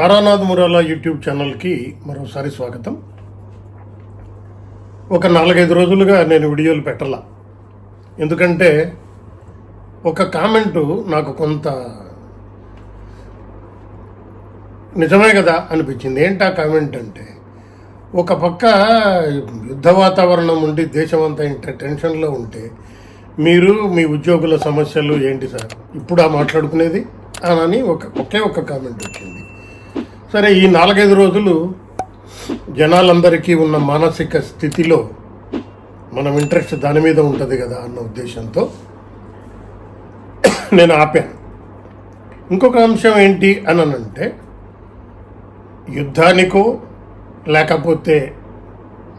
Taranath మురాలా YouTube ఛానల్కి మరోసారి స్వాగతం. ఒక నాలుగైదు రోజులుగా నేను వీడియోలు పెట్టాల. ఎందుకంటే ఒక కామెంటు నాకు కొంత నిజమే కదా అనిపించింది. ఏంటి ఆ కామెంట్ అంటే ఒక పక్క యుద్ధ వాతావరణం ఉండి దేశం అంతా ఇంత టెన్షన్లో ఉంటే మీరు మీ ఉద్యోగుల సమస్యలు ఏంటి సార్? ఇప్పుడు ఆ మాట్లాడుకునేది? అని ఒక ఒకే ఒక కామెంట్ వచ్చింది. సరే ఈ నాలుగైదు రోజులు జనాలందరికీ ఉన్న మానసిక స్థితిలో మనం ఇంట్రెస్ట్ దాని మీద ఉంటుంది కదా అన్న ఉద్దేశంతో నేను ఆపాను. ఇంకొక అంశం ఏంటి అని అంటే యుద్ధానికో లేకపోతే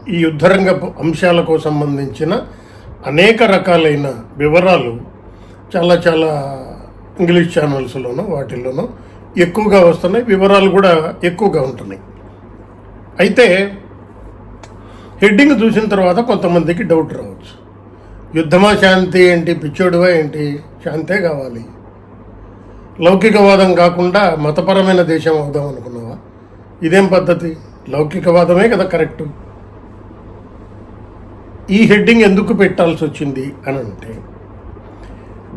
ఈ యుద్ధరంగ అంశాలకు సంబంధించిన అనేక రకాలైన వివరాలు చాలా చాలా ఇంగ్లీష్ ఛానల్స్లోనూ వాటిల్లోనూ ఎక్కువగా వస్తున్నాయి వివరాలు కూడా ఎక్కువగా ఉంటున్నాయి. అయితే హెడ్డింగ్ చూసిన తర్వాత కొంతమందికి డౌట్ రావచ్చు. యుద్ధమా శాంతి ఏంటి పిచ్చోడువా ఏంటి శాంతే కావాలి. లౌకికవాదం కాకుండా మతపరమైన దేశం అవుదాం అనుకున్నావా? ఇదేం పద్ధతి? లౌకికవాదమే కదా కరెక్ట్. ఈ హెడ్డింగ్ ఎందుకు పెట్టాల్సి వచ్చింది అని అంటే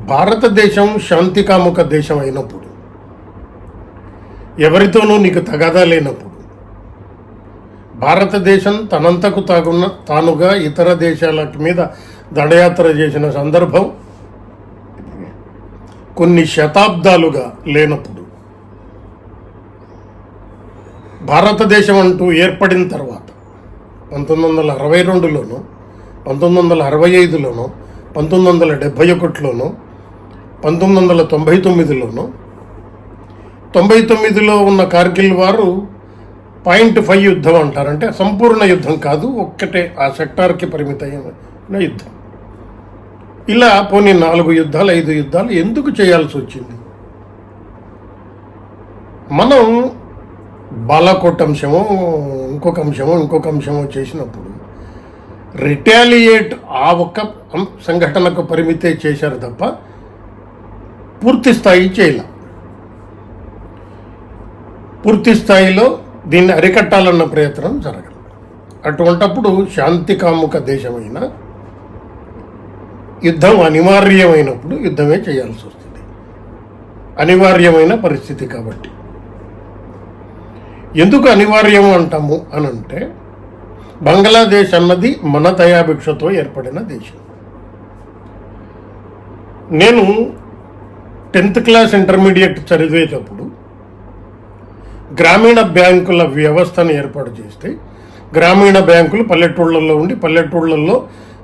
భారతదేశం శాంతికాముక దేశం అయినప్పుడు ఎవరితోనూ నీకు తగాదా లేనప్పుడు. భారతదేశం తనంతకు తాగున్న తానుగా ఇతర దేశాల మీద దండయాత్ర చేసిన సందర్భం కొన్ని శతాబ్దాలుగా లేనప్పుడు. భారతదేశం అంటూ ఏర్పడిన తర్వాత పంతొమ్మిది వందల అరవై రెండులోను పంతొమ్మిది వందల అరవై ఐదులోను పంతొమ్మిది వందల డెబ్భై ఒకటిలోను పంతొమ్మిది వందల తొంభై తొమ్మిదిలోనూ తొంభై తొమ్మిదిలో ఉన్న కార్గిల్ వారు పాయింట్ ఫైవ్ యుద్ధం అంటారంటే సంపూర్ణ యుద్ధం కాదు ఒక్కటే ఆ సెక్టార్కి పరిమితమైన యుద్ధం. ఇలా పోనీ నాలుగు యుద్ధాలు ఐదు యుద్ధాలు ఎందుకు చేయాల్సి వచ్చింది? మనం బాలకోట్ అంశమో ఇంకొక అంశమో ఇంకొక అంశమో చేసినప్పుడు రిటాలియేట్ ఆ ఒక్క సంఘటనకు పరిమితే చేశారు తప్ప పూర్తి స్థాయి చేయలే. పూర్తి స్థాయిలో దీన్ని అరికట్టాలన్న ప్రయత్నం జరగదు. అటువంటప్పుడు శాంతి కాముక దేశమైన యుద్ధం అనివార్యమైనప్పుడు యుద్ధమే చేయాల్సి వస్తుంది. అనివార్యమైన పరిస్థితి కాబట్టి. ఎందుకు అనివార్యం అంటాము అని అంటే బంగ్లాదేశ్ అన్నది మన దయాభిక్షతో ఏర్పడిన దేశం. నేను టెన్త్ క్లాస్ ఇంటర్మీడియట్ చదివేటప్పుడు గ్రామీణ బ్యాంకుల వ్యవస్థను ఏర్పాటు చేస్తే గ్రామీణ బ్యాంకులు పల్లెటూళ్ళల్లో ఉండి పల్లెటూళ్ళల్లో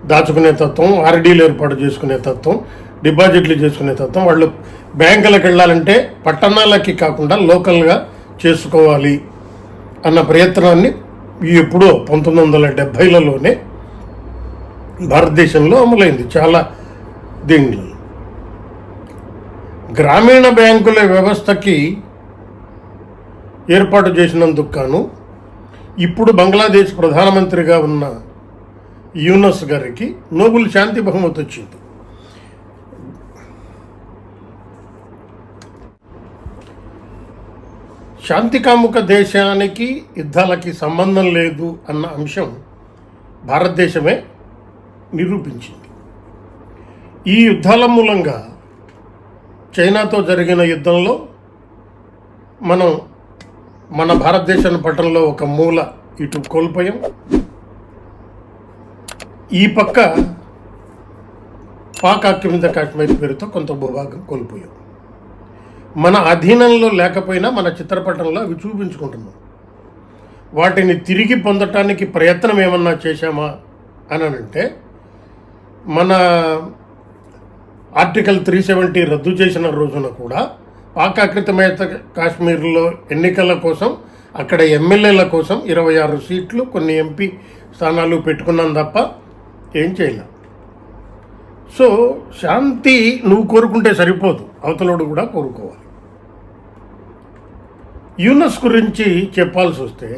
దాచుకునే తత్వం ఆర్డీలు ఏర్పాటు చేసుకునే తత్వం డిపాజిట్లు చేసుకునే తత్వం వాళ్ళు బ్యాంకులకు వెళ్ళాలంటే పట్టణాలకి కాకుండా లోకల్గా చేసుకోవాలి అన్న ప్రయత్నాన్ని ఎప్పుడో పంతొమ్మిది వందల డెబ్భైలలోనే భారతదేశంలో అమలైంది చాలా దీనిలో. గ్రామీణ బ్యాంకుల వ్యవస్థకి ఏర్పాటు చేసినందుకు గాను ఇప్పుడు బంగ్లాదేశ్ ప్రధానమంత్రిగా ఉన్న యూనస్ గారికి నోబెల్ శాంతి బహుమతి వచ్చింది. శాంతికాముక దేశానికి యుద్ధాలకి సంబంధం లేదు అన్న అంశం భారతదేశమే నిరూపించింది. ఈ యుద్ధాల మూలంగా చైనాతో జరిగిన యుద్ధంలో మనం మన భారతదేశం పట్టణంలో ఒక మూల ఇటు కోల్పోయాం. ఈ పక్క పాక్ ఆక్రమిత కాశ్మీర్ పేరుతో కొంత భూభాగం కోల్పోయాం. మన అధీనంలో లేకపోయినా మన చిత్రపటంలో అవి చూపించుకుంటున్నాం. వాటిని తిరిగి పొందటానికి ప్రయత్నం ఏమన్నా చేశామా అని అంటే మన ఆర్టికల్ త్రీ సెవెంటీ రద్దు చేసిన రోజున కూడా పాక్ కాశ్మీర్లో ఎన్నికల కోసం అక్కడ ఎమ్మెల్యేల కోసం ఇరవై ఆరు సీట్లు కొన్ని ఎంపీ స్థానాలు పెట్టుకున్నాం తప్ప ఏం చేయలేం. సో శాంతి నువ్వు కోరుకుంటే సరిపోదు. అవతలోడు కూడా కోరుకోవాలి. యూనస్ గురించి చెప్పాల్సి వస్తే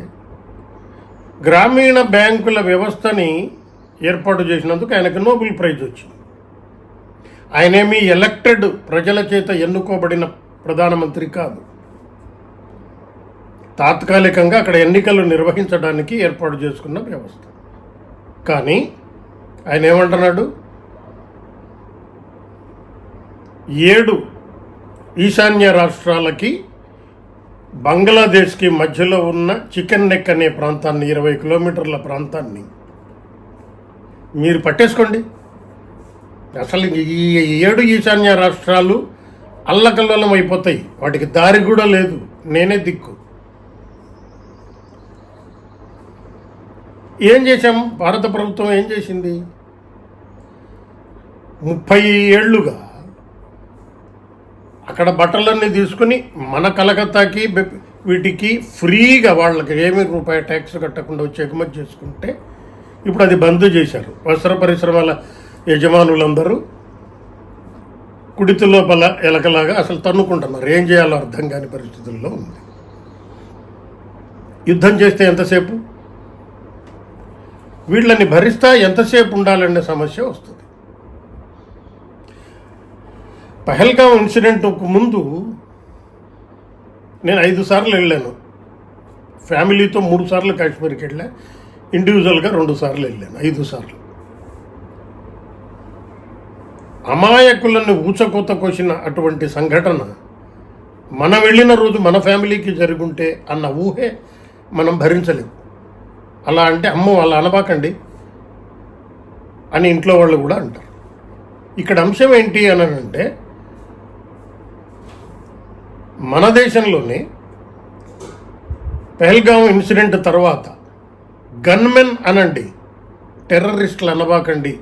గ్రామీణ బ్యాంకుల వ్యవస్థని ఏర్పాటు చేసినందుకు ఆయనకు నోబెల్ ప్రైజ్ వచ్చింది. ఆయనేమి ఎలక్టెడ్ ప్రజల చేత ఎన్నుకోబడిన ప్రధానమంత్రి కాదు. తాత్కాలికంగా అక్కడ ఎన్నికలు నిర్వహించడానికి ఏర్పాటు చేసుకున్న వ్యవస్థ. కానీ ఆయన ఏమంటున్నాడు? ఏడు ఈశాన్య రాష్ట్రాలకి బంగ్లాదేశ్కి మధ్యలో ఉన్న చికెన్ నెక్ అనే ప్రాంతాన్ని ఇరవై కిలోమీటర్ల ప్రాంతాన్ని మీరు పట్టేసుకోండి. అసలు ఈ ఏడు ఈశాన్య రాష్ట్రాలు అల్లకల్లోలం అయిపోతాయి. వాటికి దారి కూడా లేదు. నేనే దిక్కు. ఏం చేశాం? భారత ప్రభుత్వం ఏం చేసింది? ముప్పై ఏళ్ళుగా అక్కడ బట్టలన్నీ తీసుకుని మన కలకత్తాకి వీటికి ఫ్రీగా వాళ్ళకి ఏమి రూపాయి ట్యాక్స్ కట్టకుండా వచ్చి ఎగుమతి చేసుకుంటే ఇప్పుడు అది బంద్ చేశారు. వస్త్ర పరిశ్రమల యజమానులందరూ కుడితి లోపల ఎలకలాగా అసలు తన్నుకుంటున్నారు. ఏం చేయాలో అర్థం కాని పరిస్థితుల్లో ఉంది. యుద్ధం చేస్తే ఎంతసేపు? వీళ్ళని భరిస్తా ఎంతసేపు ఉండాలనే సమస్య వస్తుంది. పహల్గాం ఇన్సిడెంట్కు ముందు నేను ఐదు సార్లు వెళ్ళాను. ఫ్యామిలీతో మూడు సార్లు కాశ్మీర్కి వెళ్ళా. ఇండివిజువల్గా రెండు సార్లు వెళ్ళాను. ఐదు సార్లు. అమాయకులను ఊచకోత కోసిన అటువంటి సంఘటన మనం వెళ్ళిన రోజు మన ఫ్యామిలీకి జరుగుంటే అన్న ఊహే మనం భరించలేము అలా అంటే అమ్మో అలా అనబాకండి అని ఇంట్లో వాళ్ళు కూడా అంటారు. ఇక్కడ అంశం ఏంటి అని అంటే మన దేశంలోనే పెహల్గాం ఇన్సిడెంట్ తర్వాత గన్మెన్ అనండి టెర్రరిస్టులు అనబాకండి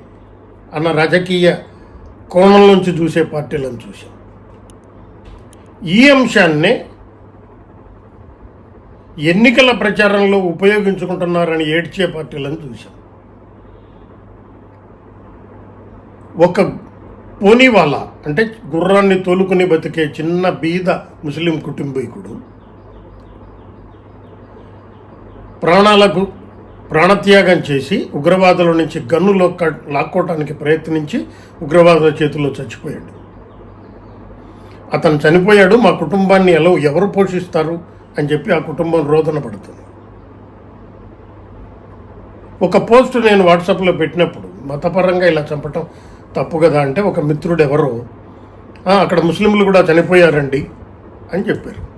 అన్న రాజకీయ కోణం నుంచి చూసే పార్టీలను చూసాం ఈ అంశాన్నే ఎన్నికల ప్రచారంలో ఉపయోగించుకుంటున్నారని ఏడ్చే పార్టీలను చూశాం. ఒక పోనీవాలా అంటే గుర్రాన్ని తోలుకుని బతికే చిన్న బీద ముస్లిం కుటుంబీకుడు ప్రాణాలకు ప్రాణత్యాగం చేసి ఉగ్రవాదుల నుంచి గన్నులో కట్- లాక్కోవటానికి ప్రయత్నించి ఉగ్రవాదుల చేతుల్లో చచ్చిపోయాడు. అతను చనిపోయాడు మా కుటుంబాన్ని ఎలా ఎవరు పోషిస్తారు అని చెప్పి ఆ కుటుంబం రోదన పడుతుంది. ఒక పోస్ట్ నేను వాట్సాప్లో పెట్టినప్పుడు మతపరంగా ఇలా చంపటం తప్పు కదా అంటే ఒక మిత్రుడు ఎవరో అక్కడ ముస్లింలు కూడా చనిపోయారండి అని చెప్పారు.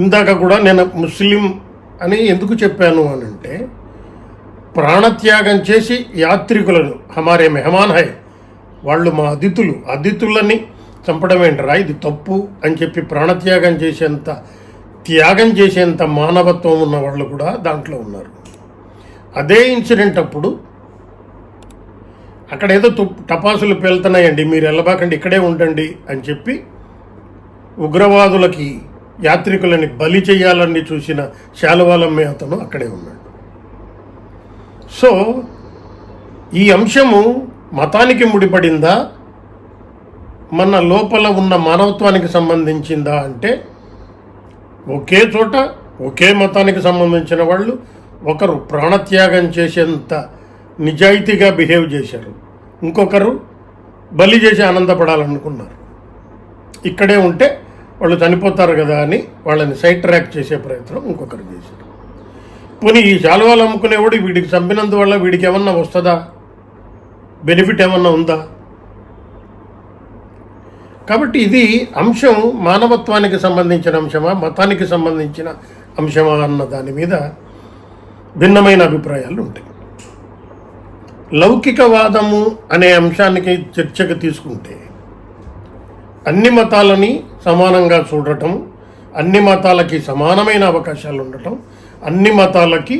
ఇందాక కూడా నేను ముస్లిం అని ఎందుకు చెప్పాను అని అంటే ప్రాణత్యాగం చేసి యాత్రికులను హమారే మెహమాన్ హై వాళ్ళు మా అతిథులు అతిథులని చంపడం ఏంటరా ఇది తప్పు అని చెప్పి ప్రాణత్యాగం చేసేంత త్యాగం చేసేంత మానవత్వం ఉన్న వాళ్ళు కూడా దాంట్లో ఉన్నారు. అదే ఇన్సిడెంట్ అప్పుడు అక్కడ ఏదో తుప్- టపాసులు పేలుతున్నాయండి మీరు వెళ్ళబాకండి ఇక్కడే ఉండండి అని చెప్పి ఉగ్రవాదులకి యాత్రికులని బలి చేయాలని చూసిన శాలువాలమ్మే అతను అక్కడే ఉన్నాడు. సో ఈ అంశము మతానికి ముడిపడిందా? మన లోపల ఉన్న మానవత్వానికి సంబంధించిందా అంటే ఒకే చోట ఒకే మతానికి సంబంధించిన వాళ్ళు ఒకరు ప్రాణత్యాగం చేసేంత నిజాయితీగా బిహేవ్ చేశారు. ఇంకొకరు బలి చేసి ఆనందపడాలనుకున్నారు. ఇక్కడే ఉంటే వాళ్ళు చనిపోతారు కదా అని వాళ్ళని సైట్ ట్రాక్ చేసే ప్రయత్నం ఇంకొకరు చేశారు. పోనీ ఈ శాలువాలు అమ్ముకునేవాడు వీడికి చంపినందువల్ల వీడికి ఏమన్నా వస్తుందా? బెనిఫిట్ ఏమన్నా ఉందా? కాబట్టి ఇది అంశం మానవత్వానికి సంబంధించిన అంశమా మతానికి సంబంధించిన అంశమా అన్న దాని మీద భిన్నమైన అభిప్రాయాలు ఉంటాయి. లౌకికవాదము అనే అంశానికి చర్చకు తీసుకుంటే అన్ని మతాలని సమానంగా చూడటం అన్ని మతాలకి సమానమైన అవకాశాలు ఉండటం అన్ని మతాలకి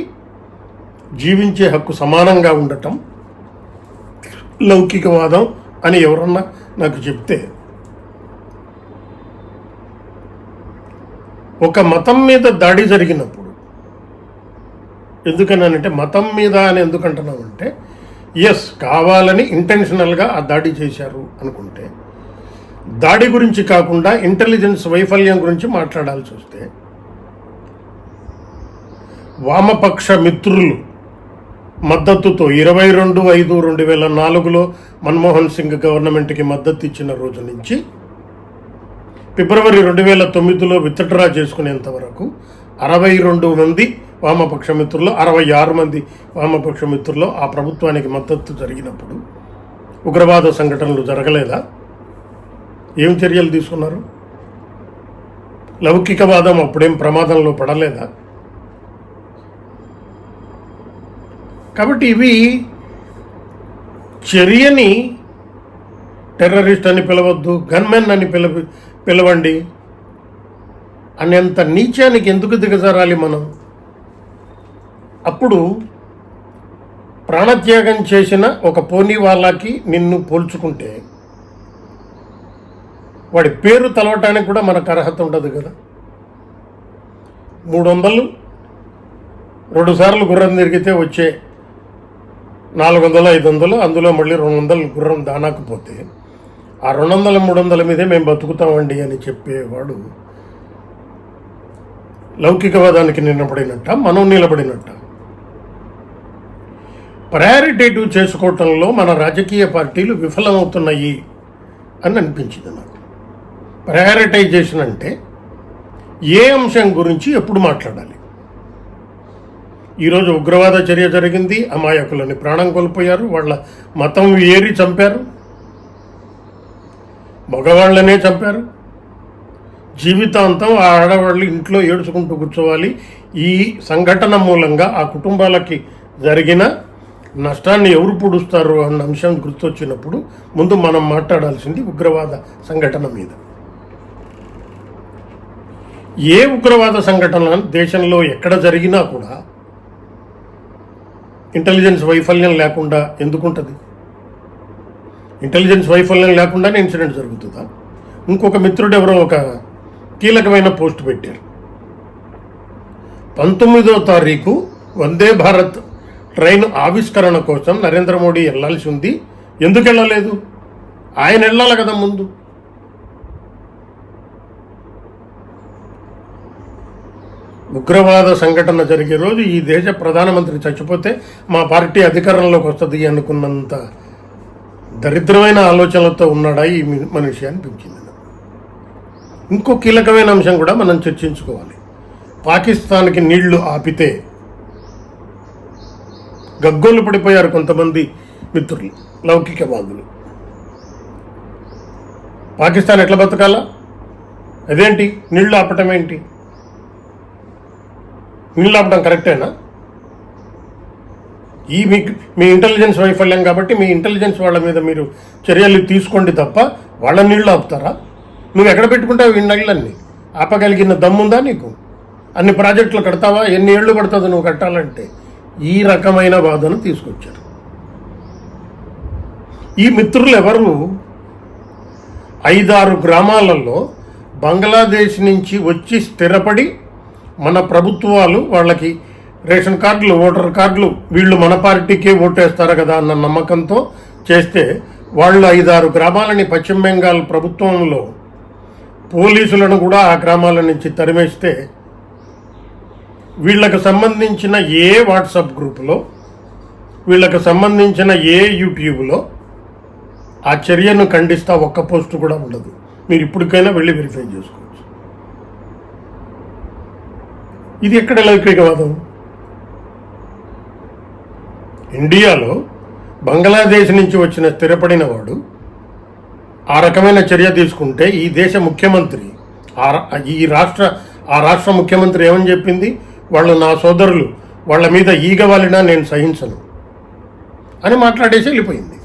జీవించే హక్కు సమానంగా ఉండటం లౌకికవాదం అని ఎవరన్నా నాకు చెప్తే ఒక మతం మీద దాడి జరిగినప్పుడు ఎందుకనంటే మతం మీద అని ఎందుకంటున్నామంటే ఎస్ కావాలని ఇంటెన్షనల్గా ఆ దాడి చేశారు అనుకుంటే దాడి గురించి కాకుండా ఇంటెలిజెన్స్ వైఫల్యం గురించి మాట్లాడాల్సి వస్తే వామపక్ష మిత్రులు మద్దతుతో ఇరవై రెండు ఐదు రెండు వేల నాలుగులో మన్మోహన్ సింగ్ గవర్నమెంట్కి మద్దతు ఇచ్చిన రోజు నుంచి ఫిబ్రవరి రెండు వేల తొమ్మిదిలో విత్డ్రా చేసుకునేంత వరకు అరవై రెండు మంది వామపక్ష మిత్రులు అరవై ఆరు మంది వామపక్ష మిత్రులు ఆ ప్రభుత్వానికి మద్దతు జరిగినప్పుడు ఉగ్రవాద సంఘటనలు జరగలేదా? ఏం చర్యలు తీసుకున్నారు? లౌకికవాదం అప్పుడేం ప్రమాదంలో పడలేదా? కాబట్టి ఇవి చర్యని టెర్రరిస్ట్ అని పిలవద్దు గన్మెన్ అని పిలవ పిలవండి. అనేంత నీచానికి ఎందుకు దిగజారాలి మనం? అప్పుడు ప్రాణత్యాగం చేసిన ఒక పోనీ వాళ్ళకి నిన్ను పోల్చుకుంటే వాడి పేరు తలవటానికి కూడా మనకు అర్హత ఉండదు కదా. మూడు వందలు రెండు సార్లు గుర్రం తిరిగితే వచ్చే నాలుగు వందలు ఐదు వందలు అందులో మళ్ళీ రెండు వందలు గుర్రం దానాకపోతే ఆ రెండు వందల మూడు వందల మీదే మేము బతుకుతామండి అని చెప్పేవాడు లౌకికవాదానికి నిలబడినట్ట మనం నిలబడినట్ట. ప్రయారిటేటివ్ చేసుకోవటంలో మన రాజకీయ పార్టీలు విఫలమవుతున్నాయి అని అనిపించింది నాకు ప్రయారిటైజేషన్ అంటే ఏ అంశం గురించి ఎప్పుడు మాట్లాడాలి? ఈరోజు ఉగ్రవాద చర్య జరిగింది అమాయకులని ప్రాణం కోల్పోయారు వాళ్ళ మతం ఏరి చంపారు మగవాళ్ళనే చంపారు జీవితాంతం ఆ ఆడవాళ్ళు ఇంట్లో ఏడుచుకుంటూ కూర్చోవాలి. ఈ సంఘటన మూలంగా ఆ కుటుంబాలకి జరిగిన నష్టాన్ని ఎవరు పొడుస్తారు అన్న అంశం గుర్తొచ్చినప్పుడు ముందు మనం మాట్లాడాల్సింది ఉగ్రవాద సంఘటన మీద. ఏ ఉగ్రవాద సంఘటన దేశంలో ఎక్కడ జరిగినా కూడా ఇంటెలిజెన్స్ వైఫల్యం లేకుండా ఎందుకుంటుంది? ఇంటెలిజెన్స్ వైఫల్యం లేకుండానే ఇన్సిడెంట్ జరుగుతుందా? ఇంకొక మిత్రుడు ఎవరో ఒక కీలకమైన పోస్ట్ పెట్టారు. పంతొమ్మిదో తారీఖు వందే భారత్ ట్రైన్ ఆవిష్కరణ కోసం నరేంద్ర మోడీ వెళ్ళాల్సి ఉంది. ఎందుకు వెళ్ళలేదు? ఆయన వెళ్ళాలి కదా ముందు. ఉగ్రవాద సంఘటన జరిగే రోజు ఈ దేశ ప్రధానమంత్రి చచ్చిపోతే మా పార్టీ అధికారంలోకి వస్తుంది అనుకున్నంత దరిద్రమైన ఆలోచనలతో ఉన్నాడా ఈ మనిషి అనిపించింది. ఇంకో కీలకమైన అంశం కూడా మనం చర్చించుకోవాలి. పాకిస్తాన్కి నీళ్ళు ఆపితే గగ్గోలు పడిపోయారు కొంతమంది మిత్రులు లౌకికవాదులు పాకిస్తాన్ ఎట్లా బతకాలా? అదేంటి? నీళ్ళు ఆపటం ఏంటి నీళ్ళు ఆపడం కరెక్టేనా? ఈ మీకు మీ ఇంటెలిజెన్స్ వైఫల్యం కాబట్టి మీ ఇంటెలిజెన్స్ వాళ్ళ మీద మీరు చర్యలు తీసుకోండి తప్ప వాళ్ళ నీళ్ళు ఆపుతారా? నువ్వు ఎక్కడ పెట్టుకుంటావు ఈ నీళ్ళన్నీ? ఆపగలిగిన దమ్ముందా నీకు? అన్ని ప్రాజెక్టులు కడతావా? ఎన్ని ఏళ్ళు పడుతుంది నువ్వు కట్టాలంటే? ఈ రకమైన బాధను తీసుకొచ్చారు. ఈ మిత్రులు ఎవరు? ఐదారు గ్రామాలలో బంగ్లాదేశ్ నుంచి వచ్చి స్థిరపడి మన ప్రభుత్వాలు వాళ్ళకి రేషన్ కార్డులు ఓటర్ కార్డులు వీళ్ళు మన పార్టీకే ఓటేస్తారు కదా అన్న నమ్మకంతో చేస్తే వాళ్ళు ఐదారు గ్రామాలని పశ్చిమ బెంగాల్ ప్రభుత్వంలో పోలీసులను కూడా ఆ గ్రామాల నుంచి తరిమేస్తే వీళ్ళకు సంబంధించిన ఏ వాట్సాప్ గ్రూపులో వీళ్ళకు సంబంధించిన ఏ యూట్యూబ్లో ఆ చర్యను ఖండిస్తా ఒక్క పోస్ట్ కూడా ఉండదు. మీరు ఇప్పటికైనా వెళ్ళి వెరిఫై చేసుకోండి. ఇది ఎక్కడ లౌకికవాదం ఇండియాలో బంగ్లాదేశ్ నుంచి వచ్చిన స్థిరపడిన వాడు ఆ రకమైన చర్య తీసుకుంటే ఈ దేశ ముఖ్యమంత్రి ఆ రా- ఈ రాష్ట్ర ఆ రాష్ట్ర ముఖ్యమంత్రి ఏమని చెప్పింది? వాళ్ళు నా సోదరులు వాళ్ళ మీద ఈగ వాలినా నేను సహించను అని మాట్లాడేసి వెళ్ళిపోయింది.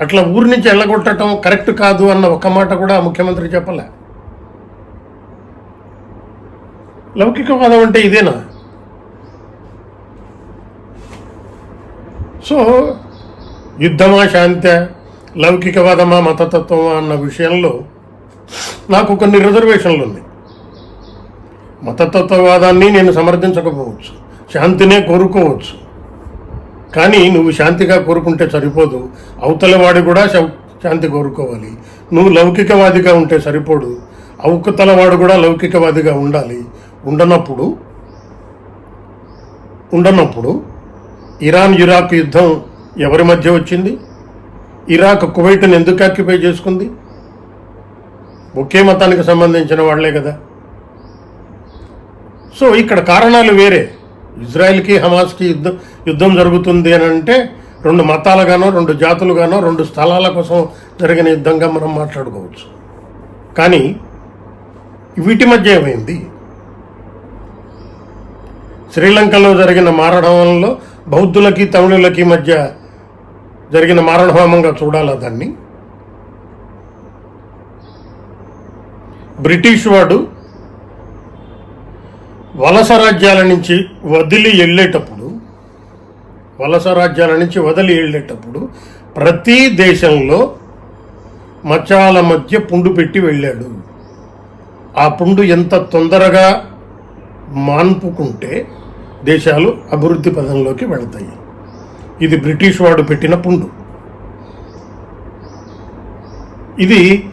అట్లా ఊరి నుంచి వెళ్ళగొట్టడం కరెక్ట్ కాదు అన్న ఒక్క మాట కూడా ఆ ముఖ్యమంత్రి చెప్పలే. లౌకికవాదం అంటే ఇదేనా? సో యుద్ధమా శాంతి లౌకికవాదమా మతతత్వమా అన్న విషయంలో నాకు కొన్ని రిజర్వేషన్లు ఉన్నాయి. మతతత్వవాదాన్ని నేను సమర్థించకపోవచ్చు శాంతినే కోరుకోవచ్చు. కానీ నువ్వు శాంతిగా కోరుకుంటే సరిపోదు అవతల వాడు కూడా శాంతి కోరుకోవాలి. నువ్వు లౌకికవాదిగా ఉంటే సరిపోడు అవతల వాడు కూడా లౌకికవాదిగా ఉండాలి. ఉండనప్పుడు ఉండనప్పుడు ఇరాన్ ఇరాక్ యుద్ధం ఎవరి మధ్య వచ్చింది? ఇరాక్ కువైట్ను ఎందుకు ఆక్యుపై చేసుకుంది? ఒకే మతానికి సంబంధించిన వాళ్ళే కదా. సో ఇక్కడ కారణాలు వేరే. ఇజ్రాయెల్కి హమాస్కి యుద్ధం యుద్ధం జరుగుతుంది అని అంటే రెండు మతాలుగానో రెండు జాతులుగానో రెండు స్థలాల కోసం జరిగిన యుద్ధంగా మనం మాట్లాడుకోవచ్చు. కానీ వీటి మధ్య ఏమైంది? శ్రీలంకలో జరిగిన మారణహోమంలో బౌద్ధులకి తమిళులకి మధ్య జరిగిన మారణహోమంగా చూడాలా దాన్ని? బ్రిటిష్ వాడు వలస రాజ్యాల నుంచి వదిలి వెళ్ళేటప్పుడు వలస రాజ్యాల నుంచి వదిలి వెళ్ళేటప్పుడు ప్రతి దేశంలో మచాల మధ్య పుండు పెట్టి వెళ్ళాడు. ఆ పుండు ఎంత తొందరగా మాన్పుకుంటే దేశాలు అభివృద్ధి పదంలోకి వెళతాయి. ఇది బ్రిటిష్ వాడు పెట్టిన పుండు. ఇది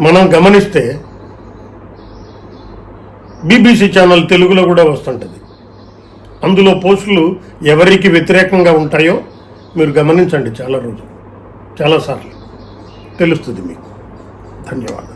మనం గమనిస్తే బీబీసీ ఛానల్ తెలుగులో కూడా వస్తుంటుంది. అందులో పోస్టులు ఎవరికి వ్యతిరేకంగా ఉంటాయో మీరు గమనించండి చాలా రోజులు. చాలాసార్లు తెలుస్తుంది మీకు. ధన్యవాదాలు.